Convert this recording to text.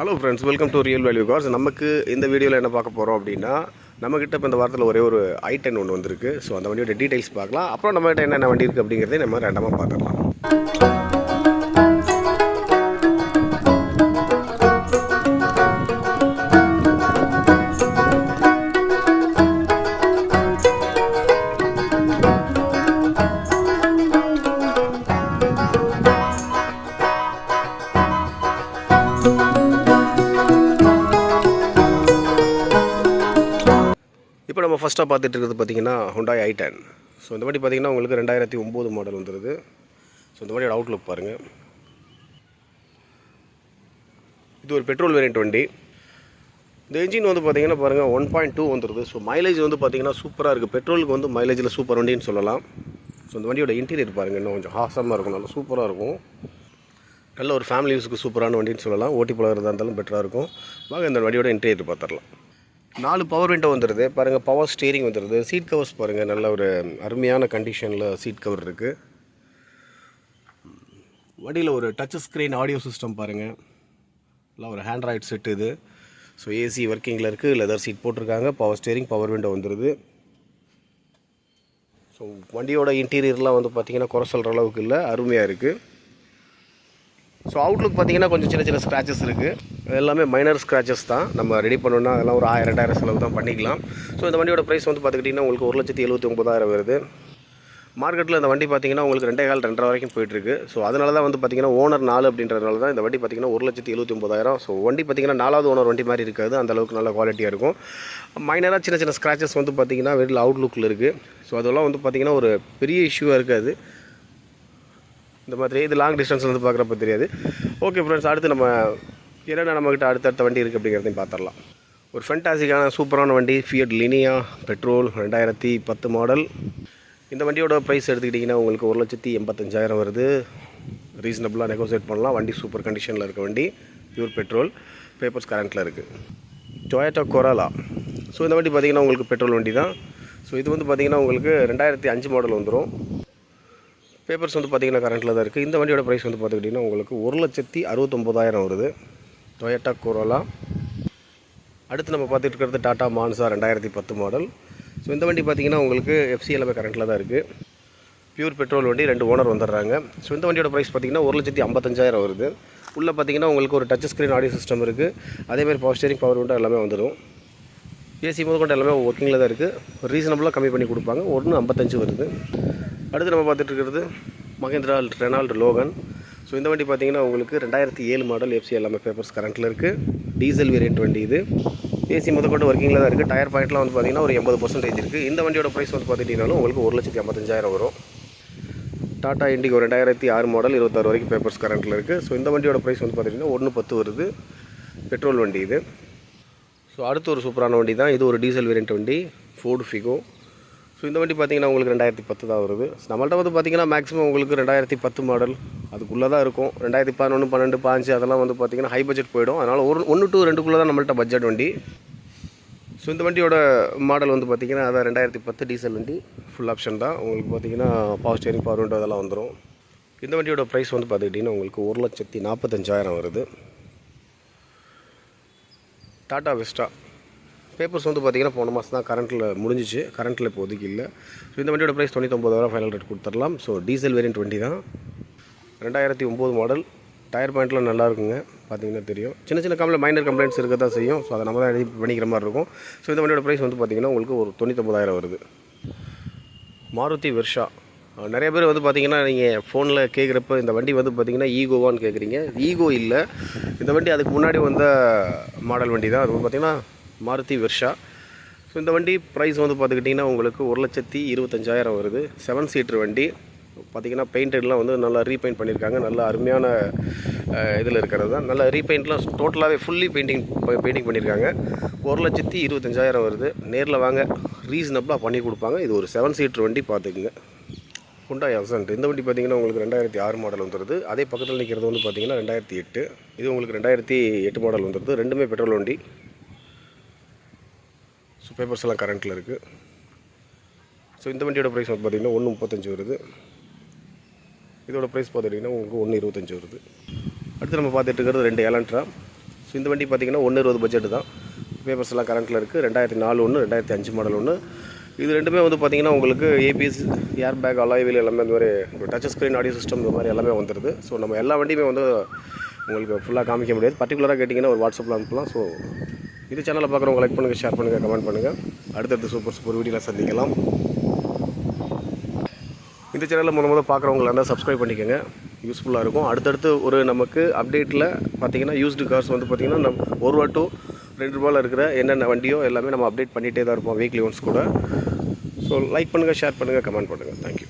Hello friends welcome to real value cars நமக்கு இந்த வீடியோவில் என்ன பார்க்க போகிறோம் அப்படின்னா நம்மக்கிட்ட இப்போ இந்த வாரத்தில் ஒரே ஒரு ஐ டென் ஒன்று வந்திருக்கு. ஸோ அந்த வண்டியோட டீடைல்ஸ் பார்க்கலாம். அப்புறம் நம்மகிட்ட என்னென்ன வண்டி இருக்குது அப்படிங்கிறதே நம்ம ரெண்டமாக பார்த்துக்கலாம் நம்ம ஃபஸ்ட்டாக பார்த்துட்டு இருக்கிறது பார்த்தீங்கன்னா ஹுண்டாய் ஐ டென் ஸோ இந்த வண்டி பார்த்திங்கன்னா உங்களுக்கு ரெண்டாயிரத்தி ஒம்பது மாடல் வந்துடுது ஸோ இந்த வண்டியோட அவுட்லுக் பாருங்கள் இது ஒரு பெட்ரோல் வேரியன்ட் வண்டி. இந்த இன்ஜின் வந்து பார்த்தீங்கன்னா பாருங்கள் ஒன் பாயிண்ட் டூ வந்துடுது ஸோ மைலேஜ் வந்து பார்த்தீங்கன்னா சூப்பராக இருக்குது பெட்ரோலுக்கு வந்து மைலேஜில் சூப்பர் வண்டின்னு சொல்லலாம். ஸோ இந்த வண்டியோட இன்டீரியர் பாருங்கள் இன்னும் கொஞ்சம் ஹாசமாக இருக்கும். நல்லா சூப்பராக இருக்கும். நல்ல ஒரு ஃபேமிலி யூஸுக்கு சூப்பரான வண்டின்னு சொல்லலாம். ஓட்டி பழகிறதா இருந்தாலும் பெட்டராக இருக்கும். வாங்க இந்த வண்டியோட இன்டீரியர் பார்த்துடலாம். நாலு பவர் விண்டோ வந்துடுது பாருங்கள் பவர் ஸ்டீரிங் வந்துடுது சீட் கவர்ஸ் பாருங்கள் நல்ல ஒரு அருமையான கண்டிஷனில் சீட் கவர் இருக்குது வண்டியில் ஒரு டச் ஸ்க்ரீன் ஆடியோ சிஸ்டம் பாருங்கள் நல்லா ஒரு ஹேண்ட்ராய்ட் செட் இது. ஸோ ஏசி ஒர்க்கிங்கில் இருக்குது லெதர் சீட் போட்டிருக்காங்க பவர் ஸ்டீரிங் பவர் விண்டோ வந்துடுது ஸோ வண்டியோட இன்டீரியர்லாம் வந்து பார்த்திங்கன்னா குறை சொல்கிற அளவுக்கு இல்லை அருமையாக இருக்குது ஸோ அவுட்லுக் பார்த்தீங்கன்னா கொஞ்சம் சின்ன சின்ன ஸ்க்ராச்சஸ் இருக்குது எல்லாமே மைனர் ஸ்க்ராச்சஸ் தான். நம்ம ரெடி பண்ணோன்னா அதெல்லாம் ஒரு ஆயிரம் ரெண்டாயிரம் செலவு தான் பண்ணிக்கலாம். ஸோ இந்த வண்டியோட ப்ரைஸ் வந்து பார்த்துக்கிட்டிங்கன்னா உங்களுக்கு ஒரு லட்சத்தி எழுபத்தி ஒம்பதாயிரம் வருது. மார்க்கெட்டில் இந்த வண்டி பார்த்தீங்கன்னா உங்களுக்கு ரெண்டே கால் ரெண்டரை வரைக்கும் போயிட்டுருக்கு ஸோ அதனால தான் வந்து பார்த்தீங்கன்னா ஓனர் நாலு அப்படின்றதுனால தான் இந்த வண்டி பார்த்தீங்கன்னா ஒரு லட்சத்தி எழுபத்தி ஒம்பதாயிரம் ஸோ வண்டி பார்த்தீங்கன்னா நாலாவது ஓனர் வண்டி மாதிரி இருக்காது. அந்த அளவுக்கு நல்ல குவாலிட்டியாக இருக்கும். மைனராக சின்ன சின்ன ஸ்க்ராச்சஸ் வந்து பார்த்தீங்கன்னா வெளியில் அவுட்லுக்கில் இருக்குது ஸோ அதெல்லாம் வந்து பார்த்தீங்கன்னா ஒரு பெரிய இஷ்யூவாக இருக்காது. இந்த மாதிரி இது லாங் டிஸ்டன்ஸ் வந்து பார்க்குறப்ப தெரியாது. ஓகே ஃப்ரெண்ட்ஸ் அடுத்து நம்ம என்னென்ன நம்மக்கிட்ட அடுத்தடுத்த வண்டி இருக்குது அப்படிங்கிறதையும் பார்த்துடலாம். ஒரு ஃபென்டாசிக்கான சூப்பரான வண்டி ஃபியட் லினியா பெட்ரோல் ரெண்டாயிரத்தி பத்து மாடல் இந்த வண்டியோட ப்ரைஸ் எடுத்துக்கிட்டிங்கன்னா உங்களுக்கு ஒரு லட்சத்தி எண்பத்தஞ்சாயிரம் வருது. ரீசனபுளாக நெகோசியேட் பண்ணலாம். வண்டி சூப்பர் கண்டிஷனில் இருக்க வண்டி பியூர் பெட்ரோல் பேப்பர்ஸ் கரண்ட்டில் இருக்குது டொயேட்டோ கொராலா ஸோ இந்த வண்டி பார்த்திங்கன்னா உங்களுக்கு பெட்ரோல் வண்டி தான். ஸோ இது வந்து பார்த்திங்கன்னா உங்களுக்கு ரெண்டாயிரத்தி அஞ்சு மாடல் வந்துடும் பேப்பர்ஸ் வந்து பார்த்திங்கன்னா கரண்ட்டில் தான் இருக்குது இந்த வண்டியோட ப்ரைஸ் வந்து பார்த்துக்கிட்டிங்கன்னா உங்களுக்கு ஒரு லட்சத்தி அறுபத்தொம்போதாயிரம் வருது. டொயட்டா கோரோலா அடுத்து நம்ம பார்த்துட்டு இருக்கிறது டாடா மான்சா ரெண்டாயிரத்தி பத்து மாடல் ஸோ இந்த வண்டி பார்த்திங்கன்னா உங்களுக்கு எஃப்சி எல்லாமே கரண்ட்டில் தான் இருக்குது பியூர் பெட்ரோல் வண்டி ரெண்டு ஓனர் வந்துடுறாங்க. ஸோ இந்த வண்டியோட ப்ரைஸ் பார்த்திங்கன்னா ஒரு லட்சத்தி ஐம்பத்தஞ்சாயிரம் வருது. உள்ளே பார்த்திங்கன்னா உங்களுக்கு ஒரு டச் ஸ்க்ரீன் ஆடியோ சிஸ்டம் இருக்குது அதேமாதிரி பவர் ஸ்டேரிங் பவர் விண்டோ எல்லாமே வந்துடும். ஏசி முதற்கொண்டு எல்லாமே ஒர்க்கிங்கில் தான் இருக்குது ரீசனபுளாக கம்மி பண்ணி கொடுப்பாங்க. ஒன்று ஐம்பத்தஞ்சு வருது. அடுத்து நம்ம பார்த்துட்டு மகேந்திரா ரெனால்டு லோகன். ஸோ இந்த வண்டி பார்த்தீங்கன்னா உங்களுக்கு ரெண்டாயிரத்தி ஏழு மாடல் எஃப்சி எல்லாமே பேப்பர்ஸ் கரண்ட்டில் இருக்குது டீசல் வேரியன்ட் வண்டி இது. ஏசி முதற்கொண்டு ஒர்க்கிங்கில் தான் இருக்குது டயர் பாயிண்ட்லாம் வந்து பார்த்தீங்கன்னா ஒரு எண்பது பர்சன்டேஜ் இருக்குது இந்த வண்டியோட ப்ரைஸ் வந்து பார்த்துட்டிங்கனாலும் உங்களுக்கு ஒரு லட்சத்தி ஐம்பத்தஞ்சாயிரம் வரும். டாடா இண்டிகோ ரெண்டாயிரத்தி ஆறு மாடல் இருபத்தாறு வரைக்கும் பேப்பர்ஸ் கரண்ட்டில் இருக்குது ஸோ இந்த வண்டியோட ப்ரைஸ் வந்து பார்த்திங்கன்னா ஒன்று பத்து வருது. பெட்ரோல் வண்டி இது. ஸோ அடுத்து ஒரு சூப்பரான வண்டி தான். இது ஒரு டீசல் வேரியன்ட் வண்டி. ஃபோர்டு ஃபிகோ ஸோ இந்த வண்டி பார்த்தீங்கன்னா உங்களுக்கு ரெண்டாயிரத்தி பத்து தான் வருது. நம்மள்ட்ட வந்து பார்த்தீங்கன்னா மேக்ஸிமம் உங்களுக்கு ரெண்டாயிரத்தி பத்து மாடல் அதுக்குள்ளே தான் இருக்கும். ரெண்டாயிரத்தி பதினொன்று பன்னெண்டு பாஞ்சு அதெல்லாம் வந்து பார்த்தீங்கன்னா ஹை பட்ஜெட் போயிடும். அதனால் ஒரு ஒன்று டூ ரெண்டுக்குள்ளே தான் நம்மள்ட்ட பட்ஜெட் வண்டி. ஸோ இந்த வண்டியோட மாடல் வந்து பார்த்தீங்கன்னா அதான் ரெண்டாயிரத்தி பத்து டீசல் வண்டி. ஃபுல் ஆப்ஷன் தான். உங்களுக்கு பார்த்தீங்கன்னா பவர் ஸ்டேரிங் பவர் விண்டோ அதெல்லாம் வந்துடும் இந்த வண்டியோட ப்ரைஸ் வந்து பார்த்துக்கிட்டிங்கன்னா உங்களுக்கு ஒரு லட்சத்தி நாற்பத்தஞ்சாயிரம் வருது. டாடா வெஸ்டா பேப்பர்ஸ் வந்து பார்த்திங்கன்னா போன மாதம் தான் கரண்ட்டில் முடிஞ்சிச்சு. கரண்ட்டில் இப்போதைக்கு இல்லை. ஸோ இந்த வண்டியோட ப்ரைஸ் தொண்ணூத்தொம்பதாயிரம் ஃபைனல் ரேட் கொடுத்துடலாம். ஸோ டீசல் வேரியன்ட் வண்டி தான். ரெண்டாயிரத்தி ஒம்பது மாடல் டயர் பாயிண்ட்லாம் நல்லா இருக்குங்க. பார்த்தீங்கன்னா தெரியும். சின்ன சின்ன கம்ப்ளைண்ட் மைனர் கம்ப்ளைண்ட்ஸ் இருக்க தான் செய்யும். ஸோ அதை நம்ம தான் ரெடி பண்ணிக்கிற மாதிரி இருக்கும். ஸோ இந்த வண்டியோட ப்ரைஸ் வந்து பார்த்திங்கன்னா உங்களுக்கு ஒரு தொண்ணூத்தொம்பதாயிரம் வருது. மாருதி வெர்ஷா நிறைய பேர் வந்து பார்த்தீங்கன்னா நீங்கள் ஃபோனில் கேட்குறப்ப இந்த வண்டி வந்து பார்த்தீங்கன்னா ஈகோவான்னு கேட்குறீங்க ஈகோ இல்லை. இந்த வண்டி அதுக்கு முன்னாடி வந்த மாடல் வண்டி தான். அது வந்து பார்த்தீங்கன்னா மாருதி வெர்ஷா. ஸோ இந்த வண்டி ப்ரைஸ் வந்து பார்த்துக்கிட்டிங்கன்னா உங்களுக்கு ஒரு லட்சத்தி இருபத்தஞ்சாயிரம் வருது. செவன் சீட்ரு வண்டி. பார்த்தீங்கன்னா பெயிண்டட்லாம் வந்து நல்லா ரீபெயிண்ட் பண்ணியிருக்காங்க. நல்ல அருமையான இதில் இருக்கிறது தான். நல்லா ரீபெயிண்ட்லாம் டோட்டலாகவே ஃபுல்லி பெயிண்டிங் பெயிண்டிங் பண்ணியிருக்காங்க. ஒரு லட்சத்தி இருபத்தஞ்சாயிரம் வருது. நேரில் வாங்க. ரீசனபிளாக பண்ணி கொடுப்பாங்க. இது ஒரு செவன் சீட்ரு வண்டி பார்த்துக்குங்க. ஹுண்டாய் அசன்ட் இந்த வண்டி பார்த்தீங்கன்னா உங்களுக்கு ரெண்டாயிரத்தி ஆறு மாடல் வந்துடுது அதே பக்கத்தில் நிற்கிறது வந்து பார்த்தீங்கன்னா ரெண்டாயிரத்தி எட்டு. இது உங்களுக்கு ரெண்டாயிரத்தி எட்டு மாடல் வந்துடுது ரெண்டுமே பெட்ரோல் வண்டி. ஸோ பேப்பர்ஸ் எல்லாம் கரண்ட்டில் இருக்குது ஸோ இந்த வண்டியோட ப்ரைஸ் வந்து பார்த்தீங்கன்னா ஒன்று முப்பத்தஞ்சு வருது. இதோட ப்ரைஸ் பார்த்துட்டிங்கன்னா உங்களுக்கு ஒன்று இருபத்தஞ்சி வருது. அடுத்து நம்ம பார்த்துட்டு இருக்கிறது ரெண்டு எலன்ட்ரா ஸோ இந்த வண்டி பார்த்தீங்கன்னா ஒன்று இருபது பட்ஜெட் தான். பேப்பர்ஸ் எல்லாம் கரண்ட்டில் இருக்குது ரெண்டாயிரத்தி நாலு ஒன்று ரெண்டாயிரத்தி அஞ்சு மாடல் ஒன்று இது ரெண்டுமே வந்து பார்த்திங்கன்னா உங்களுக்கு ஏபிஎஸ் ஏர் பேக் அலாய்வில் எல்லாமே இந்த மாதிரி டச் ஸ்க்ரீன் ஆடியோ சிஸ்டம் இந்த மாதிரி எல்லாமே வந்துடுது ஸோ நம்ம எல்லா வண்டியுமே வந்து உங்களுக்கு ஃபுல்லாக காமிக்க முடியாது. பர்டிகுலராக கேட்டிங்கன்னா ஒரு வாட்ஸ்அப்பில் அனுப்பலாம். ஸோ இது சேனலை பார்க்குறவங்க லைக் பண்ணுங்கள் ஷேர் பண்ணுங்கள் கமெண்ட் பண்ணுங்கள் அடுத்தடுத்து சூப்பர் சூப்பர் வீடியோவில் சந்திக்கலாம். இந்த சேனலில் முத முதல் பார்க்குறவங்களா இருந்தால் சப்ஸ்கிரைப் பண்ணிக்கோங்க. யூஸ்ஃபுல்லாக இருக்கும். அடுத்தடுத்து ஒரு நமக்கு அப்டேட்டில் பார்த்தீங்கன்னா யூஸ்டு கார்ஸ் வந்து பார்த்திங்கன்னா நம் ஒரு ரூபா ரெண்டு ரூபாயில் இருக்கிற என்னென்ன வண்டியோ எல்லாமே நம்ம அப்டேட் பண்ணிகிட்டே தான் இருப்போம் வீக்லி ஒன்ஸ் கூட. ஸோ லைக் பண்ணுங்கள் ஷேர் பண்ணுங்கள் கமெண்ட் பண்ணுங்கள் தேங்க்யூ